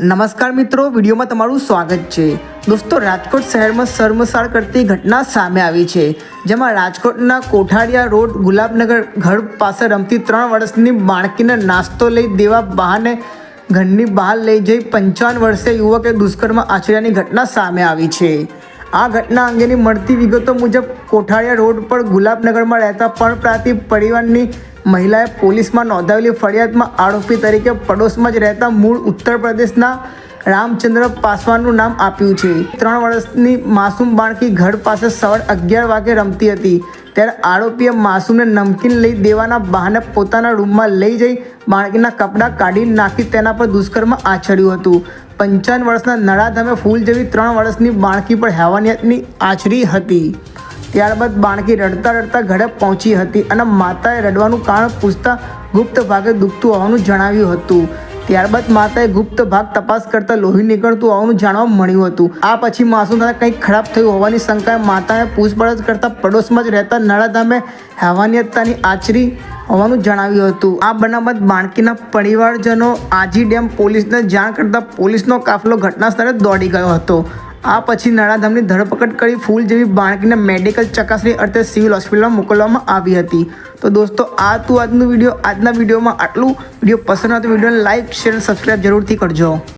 નમસ્કાર મિત્રો, વિડીયોમાં તમારું સ્વાગત છે. દોસ્તો, રાજકોટ શહેરમાં શર્મસાર કરતી ઘટના સામે આવી છે, જેમાં રાજકોટના કોઠારિયા રોડ, ગુલાબનગર ઘર પાસે રમતી ત્રણ વર્ષની બાળકીને નાસ્તો લઈ દેવા બહાને ઘરની બહાર લઈ જઈ પંચાવન વર્ષે યુવકે દુષ્કર્મ આચર્યાની ઘટના સામે આવી છે. આ ઘટના અંગેની મળતી વિગતો મુજબ, કોઠારિયા રોડ પર ગુલાબનગરમાં રહેતા પરપ્રાંતિ પરિવારની મહિલાએ પોલીસમાં નોંધાવેલી ફરિયાદમાં આરોપી તરીકે પડોશમાં જ રહેતા મૂળ ઉત્તર પ્રદેશના રામચંદ્ર પાસવાનનું નામ આપ્યું છે. ત્રણ વર્ષની માસૂમ બાળકી ઘર પાસે સવાર અગિયાર વાગે રમતી હતી. ત્યારે આરોપીએ માસૂમને નમકીન લઈ દેવાના બહાને પોતાના રૂમમાં લઈ જઈ બાળકીના કપડાં કાઢી નાખી તેના પર દુષ્કર્મ આચર્યું હતું. પંચાવન વર્ષના નળાધામે ફૂલ જેવી ત્રણ વર્ષની બાળકી પર હેવાનિયતની આચરી હતી. ત્યારબાદ બાણકી રડતા રડતા ઘરે પહોંચી હતી અને માતાએ રડવાનું કારણ પૂછતા ગુપ્ત ભાગે દુખતું હોવાનું જણાવ્યું હતું. ત્યારબાદ માતાએ ગુપ્ત ભાગ તપાસ કરતા લોહી નીકળતું હોવાનું જાણવા મળ્યું હતું. આ પછી માસૂમ સાથે કંઈક ખરાબ થયું હોવાની શંકાએ માતાએ પૂછપરછ કરતા પડોશમાં જ રહેતા નળાધામે હેવાનિયતતાની આચરી હોવાનું જણાવ્યું હતું. આ બનાવ બાદ બાણકીના પરિવારજનો આજી ડેમ પોલીસને જાણ કરતા પોલીસનો કાફલો ઘટના સ્થળે દોડી ગયો હતો. આ પછી નાણાધામની ધરપકડ કરી ફૂલ જેવી બાળકીને મેડિકલ ચકાસણી અર્થે સિવિલ હોસ્પિટલમાં મોકલવામાં આવી હતી. તો દોસ્તો, આ તું આજનું વીડિયો. આજના વિડીયોમાં આટલું. વીડિયો પસંદ હોય તો વિડીયોને લાઇક શેર સબસ્ક્રાઈબ જરૂરથી કરજો.